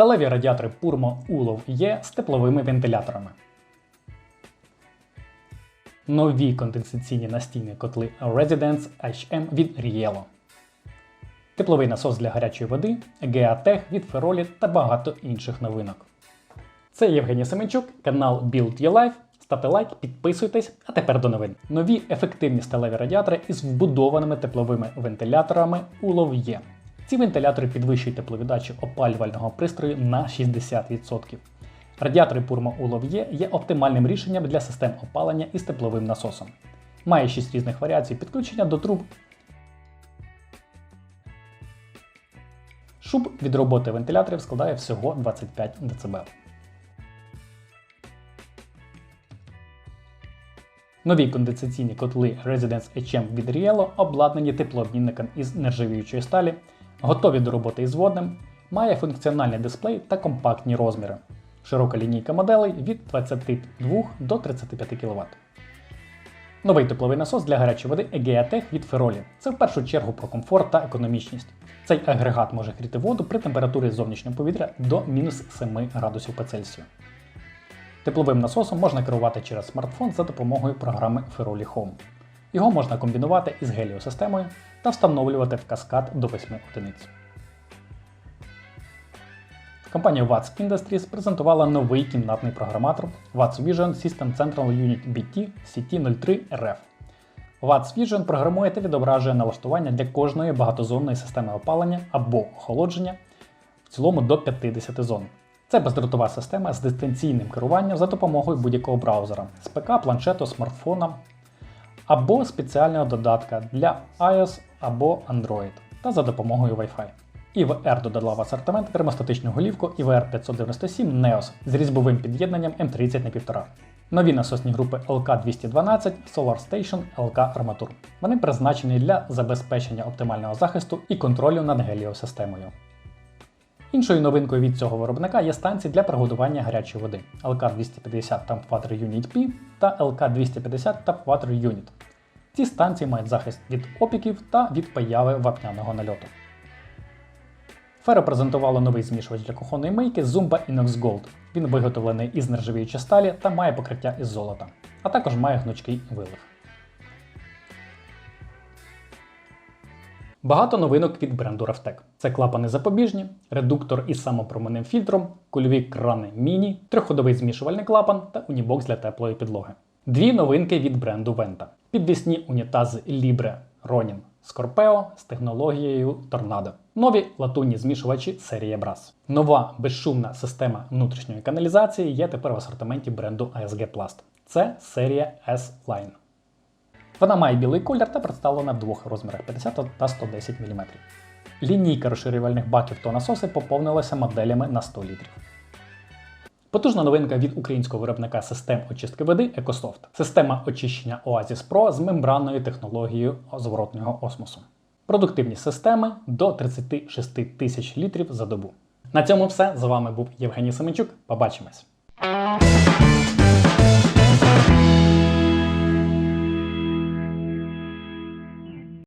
Сталеві радіатори Purmo Улов є з тепловими вентиляторами. Нові конденсаційні настійні котли Residence HM від Riello. Тепловий насос для гарячої води, Geatech від Feroli та багато інших новинок. Це Євгеній Семенчук, канал Build Your Life. Ставте лайк, підписуйтесь, а тепер до новин. Нові ефективні сталеві радіатори із вбудованими тепловими вентиляторами улов є. Ці вентилятори підвищують тепловіддачу опалювального пристрою на 60%. Радіатори Purmo улов є є оптимальним рішенням для систем опалення із тепловим насосом. Має 6 різних варіацій підключення до труб. Шуб від роботи вентиляторів складає всього 25 дБ. Нові конденсаційні котли Residence HM від Riello обладнані теплообмінником із нержавіючої сталі, готові до роботи із водним, має функціональний дисплей та компактні розміри. Широка лінійка моделей від 22 до 35 кВт. Новий тепловий насос для гарячої води Egeatech від Feroli. Це в першу чергу про комфорт та економічність. Цей агрегат може гріти воду при температурі зовнішнього повітря до мінус 7 градусів по Цельсію. Тепловим насосом можна керувати через смартфон за допомогою програми Feroli Home. Його можна комбінувати із геліосистемою та встановлювати в каскад до 8 одиниць. Компанія Watts Industries презентувала новий кімнатний програматор Watts Vision System Central Unit BT CT03 RF. Watts Vision програмує та відображує налаштування для кожної багатозонної системи опалення або охолодження в цілому до 50 зон. Це бездротова система з дистанційним керуванням за допомогою будь-якого браузера з ПК, планшету, смартфона або спеціального додатка для iOS або Android та за допомогою Wi-Fi. IVR додала в асортимент термостатичну голівку IVR 597 NEOS з різьбовим під'єднанням М30 на 1,5. Нові насосні групи LK212 Solar Station LK Armature. Вони призначені для забезпечення оптимального захисту і контролю над геліосистемою. Іншою новинкою від цього виробника є станції для приготування гарячої води LK250 Tap Water Unit P та LK250 Tap Water Unit. Ці станції мають захист від опіків та від появи вапняного нальоту. Феро презентувало новий змішувач для кухонної мийки Zumba Inox Gold. Він виготовлений із нержавіючої сталі та має покриття із золота, а також має гнучкий вилив. Багато новинок від бренду Ravtec. Це клапани запобіжні, редуктор із самопроминним фільтром, кульові крани міні, трьохходовий змішувальний клапан та унібокс для теплої підлоги. Дві новинки від бренду Venta. Підвісні унітази Libre Ronin Scorpeo з технологією Tornado. Нові латунні змішувачі серії Brass. Нова безшумна система внутрішньої каналізації є тепер в асортименті бренду ASG Plast. Це серія S-Line. Вона має білий колір та представлена в двох розмірах 50 та 110 мм. Лінійка розширювальних баків та насоси поповнилася моделями на 100 літрів. Потужна новинка від українського виробника систем очистки води Екософт. Система очищення Oasis Pro з мембранною технологією зворотнього осмосу. Продуктивні системи до 36 тисяч літрів за добу. На цьому все. З вами був Євгеній Семенчук. Побачимось!